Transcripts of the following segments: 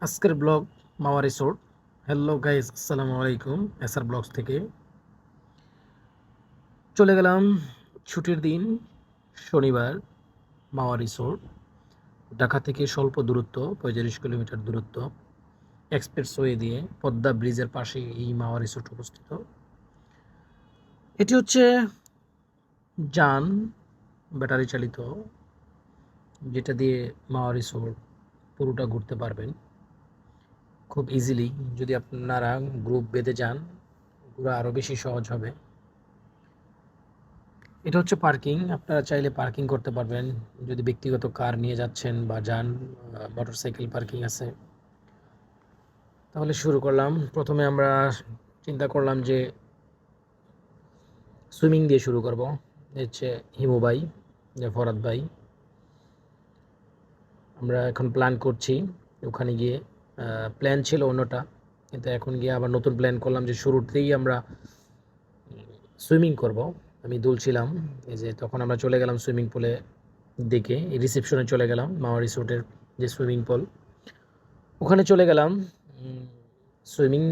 আজকের blog Mawa resort. Hello guys আসসালামু আলাইকুম। এসআর ব্লগস থেকে। চলে গেলাম ছুটির দিন, শনিবার মাওয়া রিসোর্ট। ঢাকা থেকে স্বল্প দূরত্ব, পঁয়তাল্লিশ কিলোমিটার দূরত্ব। এক্সপ্রেসওয়ে দিয়ে পদ্মা ব্রিজের পাশে এই মাওয়া রিসোর্ট অবস্থিত। এটি হচ্ছে যান, ব্যাটারি চালিত, যেটা দিয়ে মাওয়া রিসোর্ট পুরোটা ঘুরতে পারবেন। খুব ইজিলি যদি আপনারা গ্রুপ বেঁধে যান ঘোরা আরও বেশি সহজ হবে। এটা হচ্ছে পার্কিং আপনারা চাইলে পার্কিং করতে পারবেন। যদি ব্যক্তিগত কার নিয়ে যাচ্ছেন বা যান মোটরসাইকেল পার্কিং আছে। তাহলে শুরু করলাম। প্রথমে আমরা চিন্তা করলাম যে সুইমিং দিয়ে শুরু করব। হচ্ছে হিমু ভাই, যে ফরাদ ভাই। আমরা এখন প্ল্যান করছি ওখানে গিয়ে প্ল্যান ছিল অন্যটা। কিন্তু এখন গিয়ে আবার নতুন প্ল্যান করলাম যে শুরুতেই আমরা সুইমিং করব। আমি দুলছিলাম এই যে তখন আমরা চলে গেলাম সুইমিং পুলে দিকে রিসেপশনে চলে গেলাম মাওয়া রিসোর্টের যে সুইমিং পুল ওখানে চলে গেলাম সুইমিং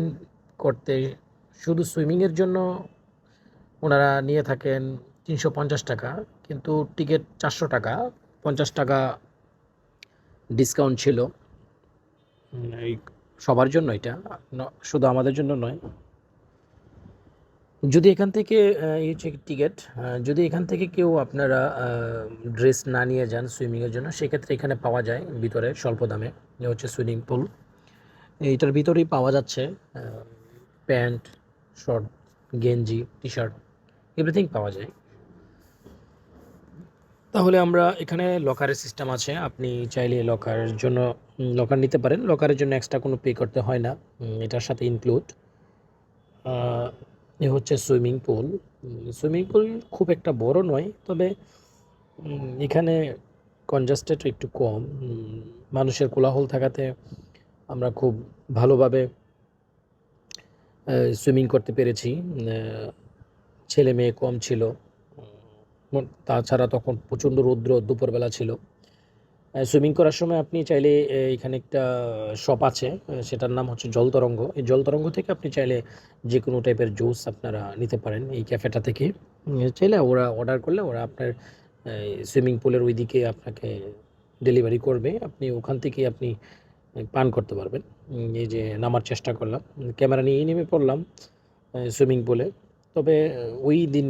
করতে। শুধু সুইমিংয়ের জন্য ওনারা নিয়ে থাকেন তিনশো পঞ্চাশ টাকা, কিন্তু টিকিট চারশো টাকা, পঞ্চাশ টাকা ডিসকাউন্ট ছিল। এই সবার জন্য এটা শুধু আমাদের জন্য নয়। যদি এখান থেকে এই হচ্ছে টিকিট যদি এখান থেকে কেউ আপনারা ড্রেস না নিয়ে যান সুইমিংয়ের জন্য সেক্ষেত্রে এখানে পাওয়া যায় ভিতরে স্বল্প দামে হচ্ছে সুইমিং পুল এইটার ভিতরেই পাওয়া যাচ্ছে প্যান্ট শর্ট গেঞ্জি টি শার্ট এভরিথিং পাওয়া যায়। তাহলে আমরা এখানে লকারের সিস্টেম আছে। আপনি চাইলে লকারের জন্য লকার নিতে পারেন। লকারের জন্য এক্সট্রা কোনো পে করতে হয় না। এটার সাথে ইনক্লুড এ হচ্ছে সুইমিং পুল সুইমিং পুল খুব একটা বড় নয়, তবে এখানে কনজাস্টেড একটু কম। মানুষের কোলাহল থাকাতে আমরা খুব ভালোভাবে সুইমিং করতে পেরেছি। ছেলে মেয়ে কম ছিল। তাছাড়া তখন প্রচণ্ড রৌদ্র দুপুরবেলা ছিল। সুইমিং করার সময় আপনি চাইলে এখানে একটা শপ আছে সেটার নাম হচ্ছে জল তরঙ্গ এই জল তরঙ্গ থেকে আপনি চাইলে যে কোনো টাইপের জুস আপনারা নিতে পারেন এই ক্যাফেটা থেকে। চাইলে ওরা অর্ডার করলে ওরা আপনার সুইমিং পুলের ওই দিকে আপনাকে ডেলিভারি করবে। আপনি ওখান থেকে আপনি পান করতে পারবেন। এই যে নামার চেষ্টা করলাম। ক্যামেরা নিয়েই নেমে পড়লাম সুইমিং পুলে তবে, ওই দিন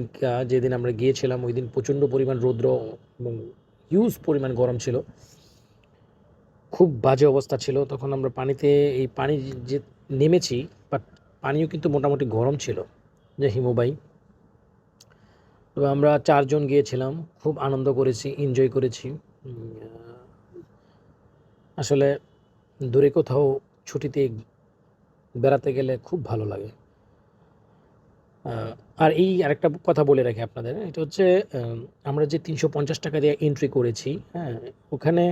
যেদিন আমরা গিয়েছিলাম, ওই দিন প্রচণ্ড পরিমাণ রৌদ্র এবং হিউজ পরিমাণ গরম ছিল। খুব বাজে অবস্থা ছিল। তখন আমরা পানিতে, এই পানি যে নেমেছি বাট পানিও কিন্তু মোটামুটি গরম ছিল, যে হিমবাই তবে আমরা চারজন গিয়েছিলাম, খুব আনন্দ করেছি এনজয় করেছি। আসলে দূরে কোথাও ছুটিতে বেড়াতে গেলে খুব ভালো লাগে। আর এই আরেকটা কথা বলে রাখি আপনাদের, এটা হচ্ছে আমরা যে তিনশো পঞ্চাশ টাকা দিয়ে এন্ট্রি করেছি হ্যাঁ ওখানে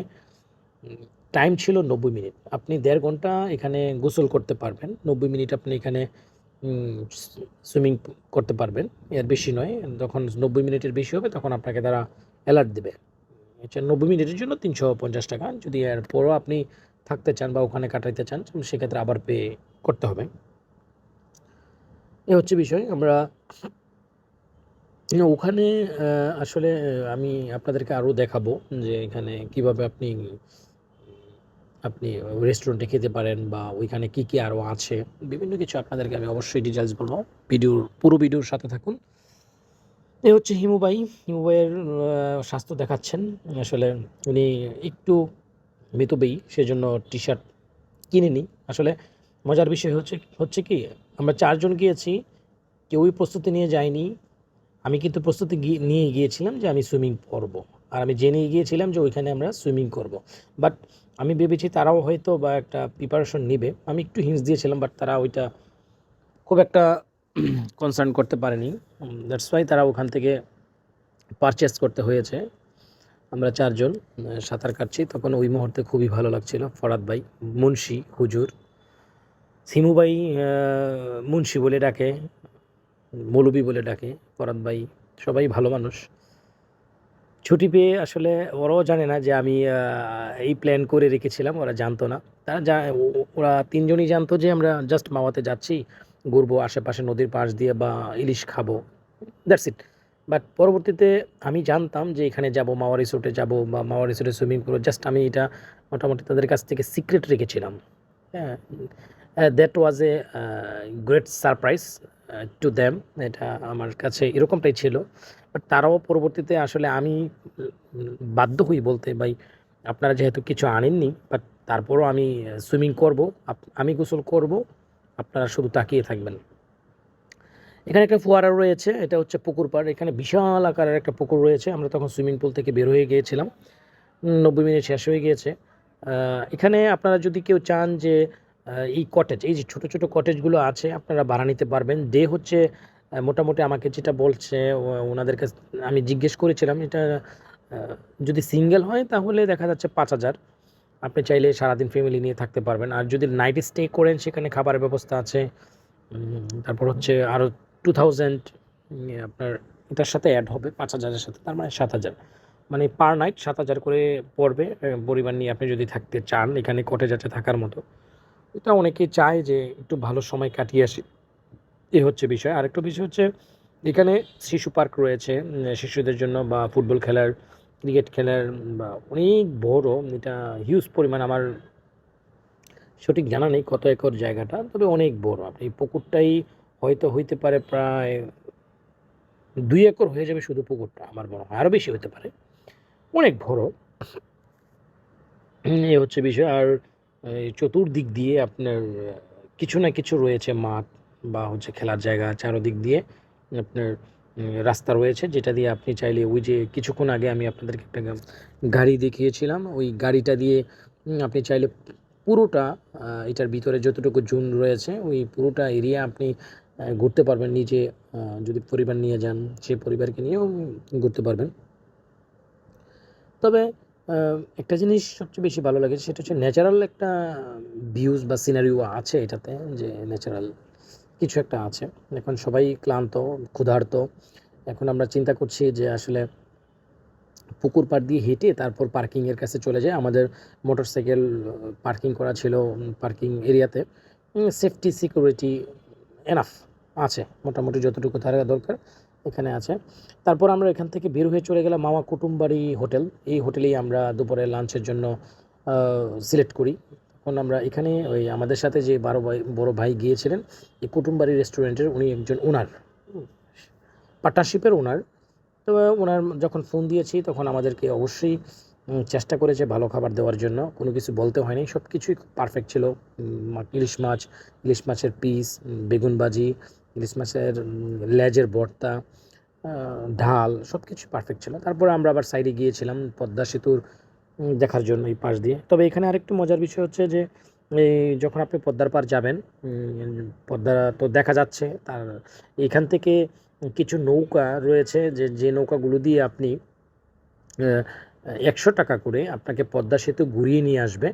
টাইম ছিল নব্বই মিনিট। আপনি দেড় ঘণ্টা এখানে গোসল করতে পারবেন। নব্বই মিনিট আপনি এখানে সুইমিং করতে পারবেন। এর বেশি নয়। যখন নব্বই মিনিটের বেশি হবে, তখন আপনাকে তারা অ্যালার্ট দেবে। হচ্ছে নব্বই মিনিটের জন্য তিনশো পঞ্চাশ টাকা। যদি এর পরও আপনি থাকতে চান বা ওখানে কাটাইতে চান, সেক্ষেত্রে আবার পে করতে হবে। এ হচ্ছে বিষয়। আমরা, ওখানে আসলে আমি আপনাদেরকে আরও দেখাবো যে এখানে কীভাবে আপনি আপনি রেস্টুরেন্টে খেতে পারেন বা ওইখানে কি কি আরও আছে, বিভিন্ন কিছু আপনাদেরকে আমি অবশ্যই ডিটেলস বলব। ভিডিওর, পুরো ভিডিওর সাথে থাকুন। এ হচ্ছে হিমুবাই হিমুবাইয়ের স্বাস্থ্য দেখাচ্ছেন। আসলে উনি একটু মিতব্যয়ী, সেজন্য টি শার্ট কিনিনি। আসলে মজার বিষয় হচ্ছে হচ্ছে কি, আমরা চারজন গিয়েছি, কেউই প্রস্তুতি নিয়ে যায়নি। আমি কিন্তু প্রস্তুতি নিয়ে গিয়েছিলাম যে আমি সুইমিং করব আর আমি জেনে গিয়েছিলাম যে ওইখানে আমরা সুইমিং করব। বাট আমি ভেবেছি তারাও হয়তো বা একটা প্রিপারেশন নেবে। আমি একটু হিন্স দিয়েছিলাম বাট তারা ওইটা খুব একটা কনসার্ন করতে পারেনি। দ্যাটস ওয়াই তারা ওখান থেকে পারচেস করতে হয়েছে। আমরা চারজন সাঁতার কাটছি। তখন ওই মুহূর্তে খুবই ভালো লাগছিল। ফরাদ ভাই, মুন্সি, হুজুর, সিমু ভাই মুন্সি বলে ডাকে মৌলবি বলে ডাকে, ফরাদ ভাই, সবাই ভালো মানুষ। ছুটি পেয়ে আসলে ওরাও জানে না যে আমি এই প্ল্যান করে রেখেছিলাম, ওরা জানতো না। তারা যা ওরা তিনজনই জানতো যে আমরা জাস্ট মাওয়াতে যাচ্ছি, ঘুরবো আশেপাশে নদীর পাশ দিয়ে বা ইলিশ খাব। দ্যাটস ইট বাট পরবর্তীতে আমি জানতাম যে এখানে যাব মাওয়া রিসোর্টে যাব বা মাওয়া রিসোর্টে সুইমিং করব। জাস্ট আমি এটা মোটামুটি তাদের কাছ থেকে সিক্রেট রেখেছিলাম। হ্যাঁ that was a great surprise to them এটা আমার কাছে এরকমটাই ছিল। বাট তারাও পরবর্তীতে আসলে আমি বাধ্য হই বলতে, ভাই, আপনারা যেহেতু কিছু আনেননি বাট তারপরও আমি সুইমিং করব আমি গোসল করব, আপনারা শুধু তাকিয়ে থাকবেন। এখানে একটা ফোয়ারা রয়েছে, এটা হচ্ছে পুকুর পাড়, এখানে বিশাল আকারের একটা পুকুর রয়েছে, আমরা তখন সুইমিং পুল থেকে বের হয়ে গিয়েছিলাম নব্বই মিনিট শেষ হয়ে গিয়েছে। এখানে আপনারা যদি কেউ চান যে এই কটেজ এই যে ছোটো ছোটো কটেজগুলো আছে, আপনারা ভাড়া নিতে পারবেন। ডে হচ্ছে মোটামুটি আমাকে যেটা বলছে ওনাদের কাছে, আমি জিজ্ঞেস করেছিলাম, এটা যদি সিঙ্গেল হয় তাহলে দেখা যাচ্ছে পাঁচ হাজার। আপনি চাইলে সারাদিন ফ্যামিলি নিয়ে থাকতে পারবেন। আর যদি নাইট স্টে করেন, সেখানে খাবারের ব্যবস্থা আছে। তারপর হচ্ছে আরও টু থাউজেন্ড আপনার, এটার সাথে অ্যাড হবে পাঁচ হাজারের সাথে, তার মানে সাত হাজার। মানে পার নাইট সাত হাজার করে পড়বে পরিবার নিয়ে আপনি যদি থাকতে চান, এখানে কটে যাচ্ছে থাকার মতো। এটা অনেকেই চায় যে একটু ভালো সময় কাটিয়ে আসি। এ হচ্ছে বিষয়। আরেকটা বিষয় হচ্ছে, এখানে শিশু পার্ক রয়েছে শিশুদের জন্য বা ফুটবল খেলার, ক্রিকেট খেলার, বা অনেক বড়, এটা হিউজ পরিমাণ আমার সঠিক জানা নেই কত একর জায়গাটা, তবে অনেক বড়। আপনি পুকুরটাই হয়তো হইতে পারে প্রায় দুই একর হয়ে যাবে শুধু পুকুরটা, আমার মনে হয়। আরও বেশি হতে পারে। অনেক বড়। এ হচ্ছে বিষয়। আর চতুর্দিক দিয়ে আপনার, কিছু না কিছু রয়েছে মাঠ বা হচ্ছে খেলার জায়গা চারোদিক দিয়ে আপনার রাস্তা রয়েছে, যেটা দিয়ে আপনি চাইলে ওই যে কিছুক্ষণ আগে আমি আপনাদেরকে একটা গাড়ি দেখিয়েছিলাম, ওই গাড়িটা দিয়ে আপনি চাইলে পুরোটা এটার ভিতরে যতটুকু জুন রয়েছে, ওই পুরোটা এরিয়া আপনি ঘুরতে পারবেন, নিজে যদি পরিবার নিয়ে যান সেই পরিবারকে নিয়েও ঘুরতে পারবেন। তবে একটা জিনিস সবচেয়ে বেশি ভালো লাগে, সেটা হচ্ছে ন্যাচারাল একটা ভিউজ বা সিনারিও আছে এটাতে, যে ন্যাচারাল কিছু একটা আছে। এখন সবাই ক্লান্ত, ক্ষুধার্ত। এখন আমরা চিন্তা করছি যে আসলে পুকুর পাড় দিয়ে হেঁটে তারপর পার্কিংয়ের কাছে চলে যায় আমাদের মোটর সাইকেল পার্কিং করা ছিল পার্কিং এরিয়াতে। সেফটি সিকিউরিটি এনাফ আছে। মোটামুটি যতটুকু থাকা দরকার এখানে আছে। তারপর আমরা এখান থেকে বের হয়ে চলে গেলাম মামা কুটুমবাড়ি হোটেল। এই হোটেলেই আমরা দুপুরে লাঞ্চের জন্য সিলেক্ট করি। তখন আমরা এখানে ওই আমাদের সাথে যে বারো ভাই বড় ভাই গিয়েছিলেন এই কুটুমবাড়ি রেস্টুরেন্টের উনি একজন ওনার পার্টনারশিপের ওনার তো ওনার যখন ফোন দিয়েছি তখন আমাদেরকে অবশ্যই চেষ্টা করেছে ভালো খাবার দেওয়ার জন্য। কোনো কিছু বলতে হয়নি। সব কিছুই পারফেক্ট ছিল ইলিশ মাছ ইলিশ মাছের পিস বেগুন ভাজি ইলিশ মাছের লেজের আহ, ঢাল সব কিছু পারফেক্ট ছিল। তারপরে আমরা আবার সাইডে গিয়েছিলাম পদ্মা সেতুর দেখার জন্য এই পাশ দিয়ে। তবে এখানে আরেকটু মজার বিষয় হচ্ছে যে, এই যখন আপনি পদ্মার পার যাবেন পদ্মা তো দেখা যাচ্ছে, তার এখান থেকে কিছু নৌকা রয়েছে যে যে নৌকাগুলো দিয়ে আপনি একশো টাকা করে আপনাকে পদ্মা সেতু ঘুরিয়ে নিয়ে আসবে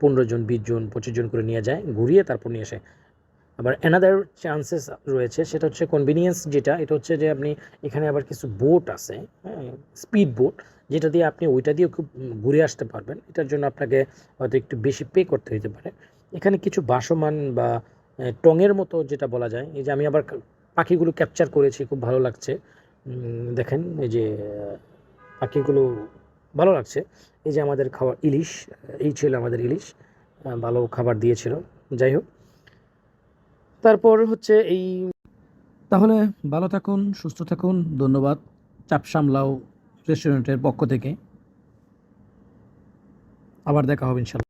পনেরো জন, বিশ জন, পঁচিশ জন করে নিয়ে যায়, ঘুরিয়ে তারপর নিয়ে আসে। আবার অ্যানাদার চান্সেস রয়েছে, সেটা হচ্ছে কনভিনিয়েন্স যেটা, এটা হচ্ছে যে আপনি এখানে আবার কিছু বোট আছে হ্যাঁ স্পিড বোট যেটা দিয়ে আপনি ওইটা দিয়েও খুব ঘুরে আসতে পারবেন। এটার জন্য আপনাকে হয়তো একটু বেশি পে করতে হতে পারে। এখানে কিছু বাসমান বা টঙের মতো যেটা বলা যায়, এই যে আমি আবার পাখিগুলো ক্যাপচার করেছি, খুব ভালো লাগছে। দেখেন, এই যে, পাখিগুলো ভালো লাগছে। এই যে আমাদের খাবার ইলিশ, এই ছিল আমাদের ইলিশ ভালো খাবার দিয়েছিল। যাই হোক তারপর হচ্ছে এই তাহলে ভালো থাকুন, সুস্থ থাকুন, ধন্যবাদ। চাপ সামলাও রেস্টুরেন্টের পক্ষ থেকে। আবার দেখা হবে ইনশাল্লাহ।